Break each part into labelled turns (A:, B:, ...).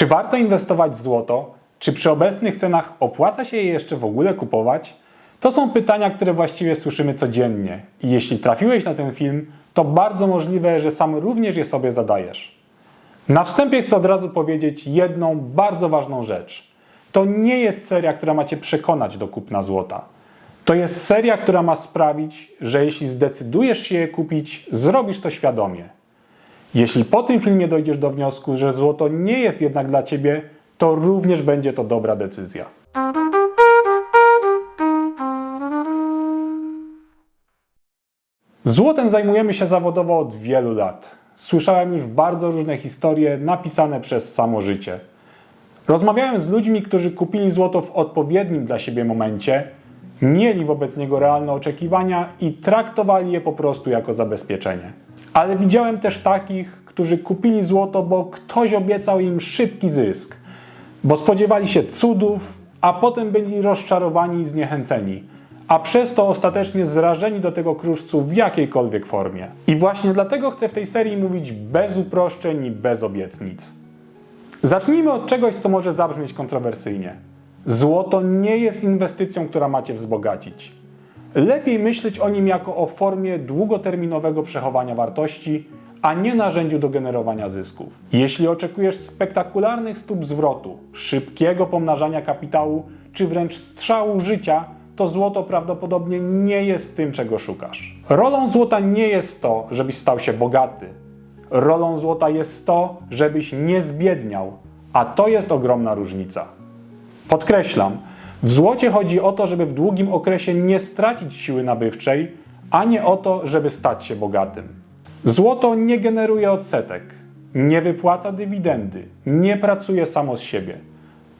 A: Czy warto inwestować w złoto? Czy przy obecnych cenach opłaca się je jeszcze w ogóle kupować? To są pytania, które właściwie słyszymy codziennie. I jeśli trafiłeś na ten film, to bardzo możliwe, że sam również je sobie zadajesz. Na wstępie chcę od razu powiedzieć jedną bardzo ważną rzecz. To nie jest seria, która ma Cię przekonać do kupna złota. To jest seria, która ma sprawić, że jeśli zdecydujesz się je kupić, zrobisz to świadomie. Jeśli po tym filmie dojdziesz do wniosku, że złoto nie jest jednak dla Ciebie, to również będzie to dobra decyzja. Złotem zajmujemy się zawodowo od wielu lat. Słyszałem już bardzo różne historie napisane przez samo życie. Rozmawiałem z ludźmi, którzy kupili złoto w odpowiednim dla siebie momencie, mieli wobec niego realne oczekiwania i traktowali je po prostu jako zabezpieczenie. Ale widziałem też takich, którzy kupili złoto, bo ktoś obiecał im szybki zysk, bo spodziewali się cudów, a potem byli rozczarowani i zniechęceni, a przez to ostatecznie zrażeni do tego kruszcu w jakiejkolwiek formie. I właśnie dlatego chcę w tej serii mówić bez uproszczeń i bez obietnic. Zacznijmy od czegoś, co może zabrzmieć kontrowersyjnie. Złoto nie jest inwestycją, która macie wzbogacić. Lepiej myśleć o nim jako o formie długoterminowego przechowania wartości, a nie narzędziu do generowania zysków. Jeśli oczekujesz spektakularnych stóp zwrotu, szybkiego pomnażania kapitału, czy wręcz strzału życia, to złoto prawdopodobnie nie jest tym, czego szukasz. Rolą złota nie jest to, żebyś stał się bogaty. Rolą złota jest to, żebyś nie zbiedniał, a to jest ogromna różnica. Podkreślam, w złocie chodzi o to, żeby w długim okresie nie stracić siły nabywczej, a nie o to, żeby stać się bogatym. Złoto nie generuje odsetek, nie wypłaca dywidendy, nie pracuje samo z siebie.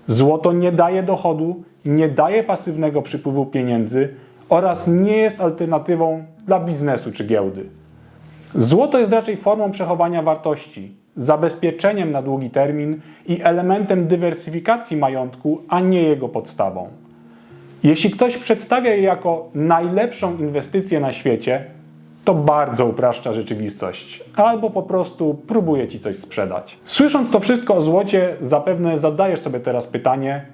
A: Złoto nie daje dochodu, nie daje pasywnego przypływu pieniędzy oraz nie jest alternatywą dla biznesu czy giełdy. Złoto jest raczej formą przechowania wartości, zabezpieczeniem na długi termin i elementem dywersyfikacji majątku, a nie jego podstawą. Jeśli ktoś przedstawia je jako najlepszą inwestycję na świecie, to bardzo upraszcza rzeczywistość, albo po prostu próbuje ci coś sprzedać. Słysząc to wszystko o złocie, zapewne zadajesz sobie teraz pytanie: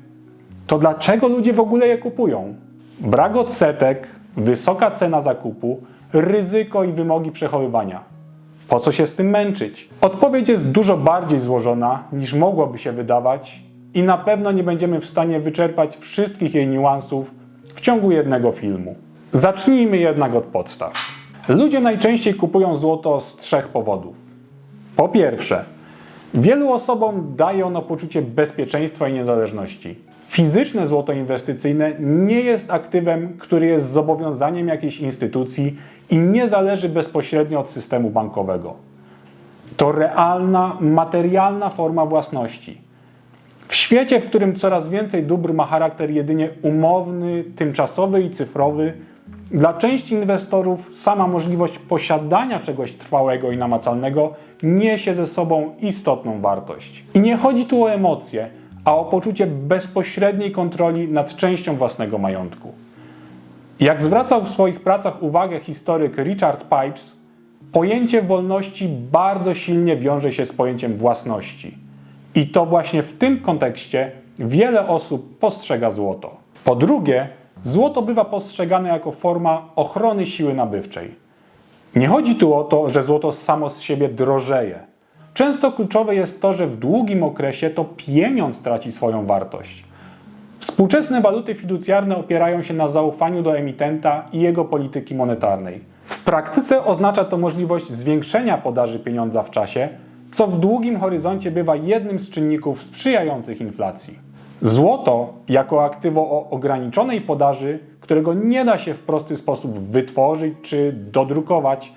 A: to dlaczego ludzie w ogóle je kupują? Brak odsetek, wysoka cena zakupu, ryzyko i wymogi przechowywania. Po co się z tym męczyć? Odpowiedź jest dużo bardziej złożona niż mogłoby się wydawać i na pewno nie będziemy w stanie wyczerpać wszystkich jej niuansów w ciągu jednego filmu. Zacznijmy jednak od podstaw. Ludzie najczęściej kupują złoto z trzech powodów. Po pierwsze, wielu osobom daje ono poczucie bezpieczeństwa i niezależności. Fizyczne złoto inwestycyjne nie jest aktywem, który jest zobowiązaniem jakiejś instytucji i nie zależy bezpośrednio od systemu bankowego. To realna, materialna forma własności. W świecie, w którym coraz więcej dóbr ma charakter jedynie umowny, tymczasowy i cyfrowy, dla części inwestorów sama możliwość posiadania czegoś trwałego i namacalnego niesie ze sobą istotną wartość. I nie chodzi tu o emocje, a o poczucie bezpośredniej kontroli nad częścią własnego majątku. Jak zwracał w swoich pracach uwagę historyk Richard Pipes, pojęcie wolności bardzo silnie wiąże się z pojęciem własności. I to właśnie w tym kontekście wiele osób postrzega złoto. Po drugie, złoto bywa postrzegane jako forma ochrony siły nabywczej. Nie chodzi tu o to, że złoto samo z siebie drożeje. Często kluczowe jest to, że w długim okresie to pieniądz traci swoją wartość. Współczesne waluty fiducjarne opierają się na zaufaniu do emitenta i jego polityki monetarnej. W praktyce oznacza to możliwość zwiększenia podaży pieniądza w czasie, co w długim horyzoncie bywa jednym z czynników sprzyjających inflacji. Złoto, jako aktywo o ograniczonej podaży, którego nie da się w prosty sposób wytworzyć czy dodrukować,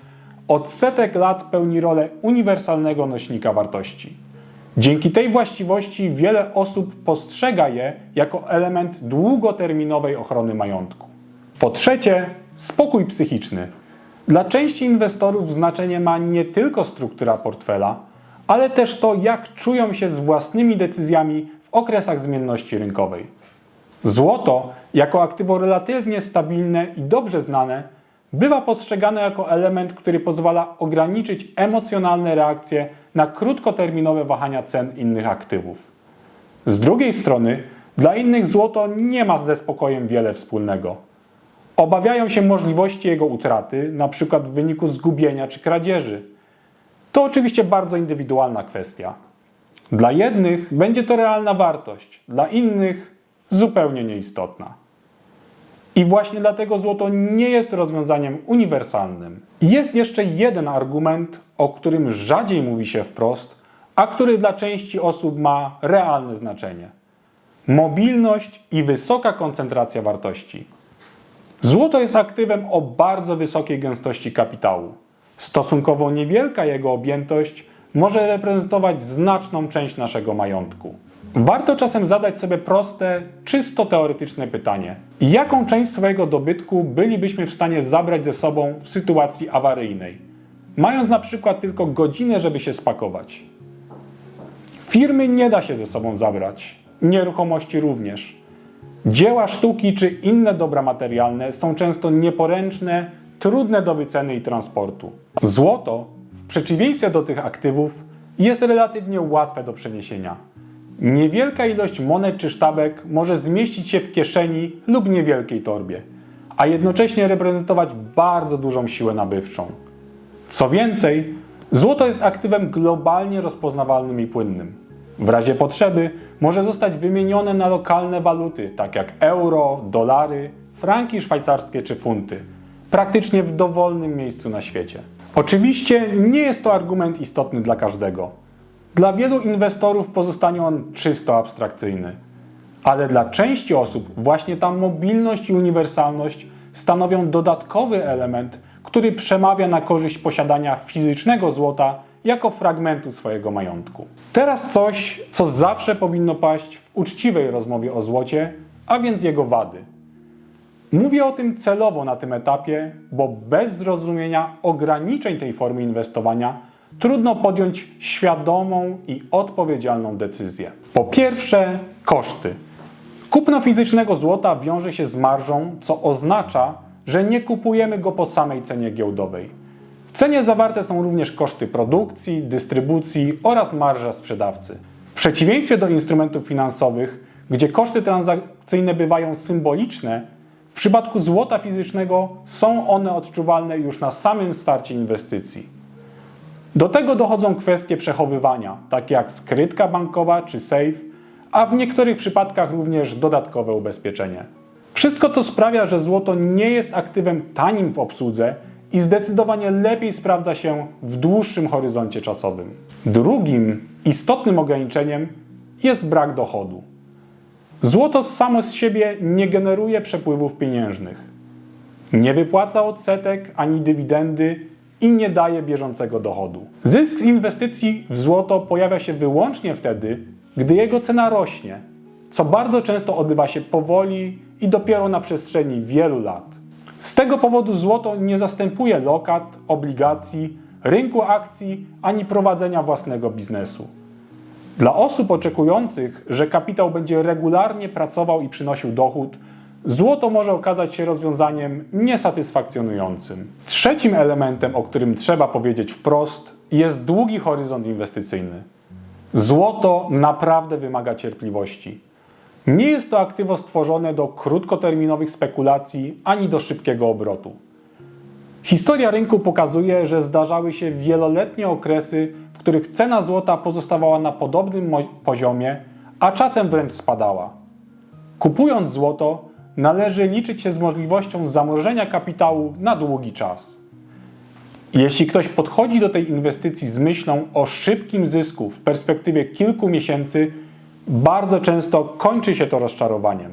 A: od setek lat pełni rolę uniwersalnego nośnika wartości. Dzięki tej właściwości wiele osób postrzega je jako element długoterminowej ochrony majątku. Po trzecie, spokój psychiczny. Dla części inwestorów znaczenie ma nie tylko struktura portfela, ale też to, jak czują się z własnymi decyzjami okresach zmienności rynkowej. Złoto, jako aktywo relatywnie stabilne i dobrze znane, bywa postrzegane jako element, który pozwala ograniczyć emocjonalne reakcje na krótkoterminowe wahania cen innych aktywów. Z drugiej strony, dla innych złoto nie ma ze spokojem wiele wspólnego. Obawiają się możliwości jego utraty, np. w wyniku zgubienia czy kradzieży. To oczywiście bardzo indywidualna kwestia. Dla jednych będzie to realna wartość, dla innych zupełnie nieistotna. I właśnie dlatego złoto nie jest rozwiązaniem uniwersalnym. Jest jeszcze jeden argument, o którym rzadziej mówi się wprost, a który dla części osób ma realne znaczenie. Mobilność i wysoka koncentracja wartości. Złoto jest aktywem o bardzo wysokiej gęstości kapitału. Stosunkowo niewielka jego objętość może reprezentować znaczną część naszego majątku. Warto czasem zadać sobie proste, czysto teoretyczne pytanie: jaką część swojego dobytku bylibyśmy w stanie zabrać ze sobą w sytuacji awaryjnej, mając na przykład tylko godzinę, żeby się spakować? Firmy nie da się ze sobą zabrać, nieruchomości również. Dzieła sztuki czy inne dobra materialne są często nieporęczne, trudne do wyceny i transportu. Złoto, przeciwieństwie do tych aktywów, jest relatywnie łatwe do przeniesienia. Niewielka ilość monet czy sztabek może zmieścić się w kieszeni lub niewielkiej torbie, a jednocześnie reprezentować bardzo dużą siłę nabywczą. Co więcej, złoto jest aktywem globalnie rozpoznawalnym i płynnym. W razie potrzeby może zostać wymienione na lokalne waluty, tak jak euro, dolary, franki szwajcarskie czy funty, praktycznie w dowolnym miejscu na świecie. Oczywiście nie jest to argument istotny dla każdego. Dla wielu inwestorów pozostanie on czysto abstrakcyjny, ale dla części osób właśnie ta mobilność i uniwersalność stanowią dodatkowy element, który przemawia na korzyść posiadania fizycznego złota jako fragmentu swojego majątku. Teraz coś, co zawsze powinno paść w uczciwej rozmowie o złocie, a więc jego wady. Mówię o tym celowo na tym etapie, bo bez zrozumienia ograniczeń tej formy inwestowania trudno podjąć świadomą i odpowiedzialną decyzję. Po pierwsze, koszty. Kupno fizycznego złota wiąże się z marżą, co oznacza, że nie kupujemy go po samej cenie giełdowej. W cenie zawarte są również koszty produkcji, dystrybucji oraz marża sprzedawcy. W przeciwieństwie do instrumentów finansowych, gdzie koszty transakcyjne bywają symboliczne, w przypadku złota fizycznego są one odczuwalne już na samym starcie inwestycji. Do tego dochodzą kwestie przechowywania, takie jak skrytka bankowa czy safe, a w niektórych przypadkach również dodatkowe ubezpieczenie. Wszystko to sprawia, że złoto nie jest aktywem tanim w obsłudze i zdecydowanie lepiej sprawdza się w dłuższym horyzoncie czasowym. Drugim istotnym ograniczeniem jest brak dochodu. Złoto samo z siebie nie generuje przepływów pieniężnych. Nie wypłaca odsetek ani dywidendy i nie daje bieżącego dochodu. Zysk z inwestycji w złoto pojawia się wyłącznie wtedy, gdy jego cena rośnie, co bardzo często odbywa się powoli i dopiero na przestrzeni wielu lat. Z tego powodu złoto nie zastępuje lokat, obligacji, rynku akcji ani prowadzenia własnego biznesu. Dla osób oczekujących, że kapitał będzie regularnie pracował i przynosił dochód, złoto może okazać się rozwiązaniem niesatysfakcjonującym. Trzecim elementem, o którym trzeba powiedzieć wprost, jest długi horyzont inwestycyjny. Złoto naprawdę wymaga cierpliwości. Nie jest to aktywo stworzone do krótkoterminowych spekulacji ani do szybkiego obrotu. Historia rynku pokazuje, że zdarzały się wieloletnie okresy, których cena złota pozostawała na podobnym poziomie, a czasem wręcz spadała. Kupując złoto, należy liczyć się z możliwością zamrożenia kapitału na długi czas. Jeśli ktoś podchodzi do tej inwestycji z myślą o szybkim zysku w perspektywie kilku miesięcy, bardzo często kończy się to rozczarowaniem.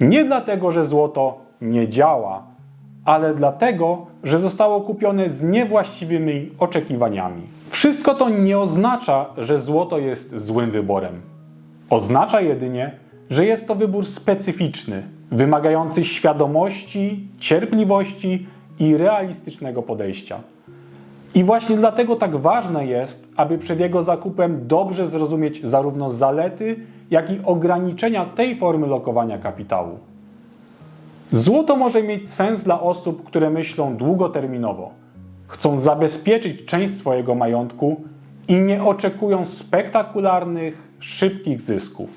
A: Nie dlatego, że złoto nie działa, ale dlatego, że zostało kupione z niewłaściwymi oczekiwaniami. Wszystko to nie oznacza, że złoto jest złym wyborem. Oznacza jedynie, że jest to wybór specyficzny, wymagający świadomości, cierpliwości i realistycznego podejścia. I właśnie dlatego tak ważne jest, aby przed jego zakupem dobrze zrozumieć zarówno zalety, jak i ograniczenia tej formy lokowania kapitału. Złoto może mieć sens dla osób, które myślą długoterminowo, chcą zabezpieczyć część swojego majątku i nie oczekują spektakularnych, szybkich zysków.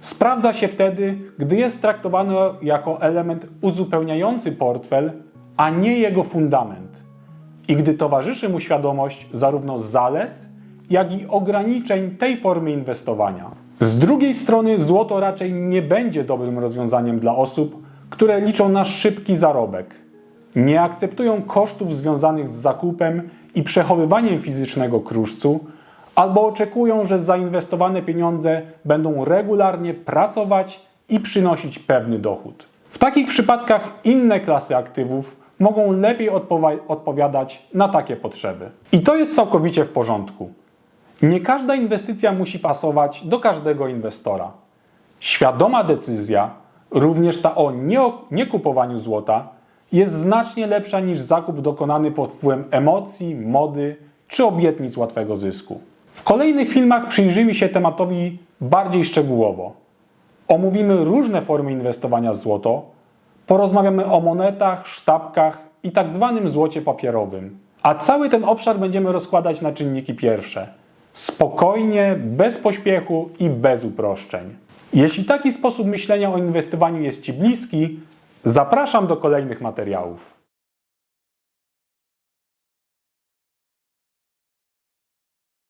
A: Sprawdza się wtedy, gdy jest traktowany jako element uzupełniający portfel, a nie jego fundament. I gdy towarzyszy mu świadomość zarówno zalet, jak i ograniczeń tej formy inwestowania. Z drugiej strony, złoto raczej nie będzie dobrym rozwiązaniem dla osób, które liczą na szybki zarobek. Nie akceptują kosztów związanych z zakupem i przechowywaniem fizycznego kruszcu, albo oczekują, że zainwestowane pieniądze będą regularnie pracować i przynosić pewny dochód. W takich przypadkach inne klasy aktywów mogą lepiej odpowiadać na takie potrzeby. I to jest całkowicie w porządku. Nie każda inwestycja musi pasować do każdego inwestora. Świadoma decyzja, również ta o nie, niekupowaniu złota, jest znacznie lepsza niż zakup dokonany pod wpływem emocji, mody czy obietnic łatwego zysku. W kolejnych filmach przyjrzymy się tematowi bardziej szczegółowo. Omówimy różne formy inwestowania w złoto, porozmawiamy o monetach, sztabkach i tak zwanym złocie papierowym. A cały ten obszar będziemy rozkładać na czynniki pierwsze. Spokojnie, bez pośpiechu i bez uproszczeń. Jeśli taki sposób myślenia o inwestowaniu jest Ci bliski, zapraszam do kolejnych materiałów.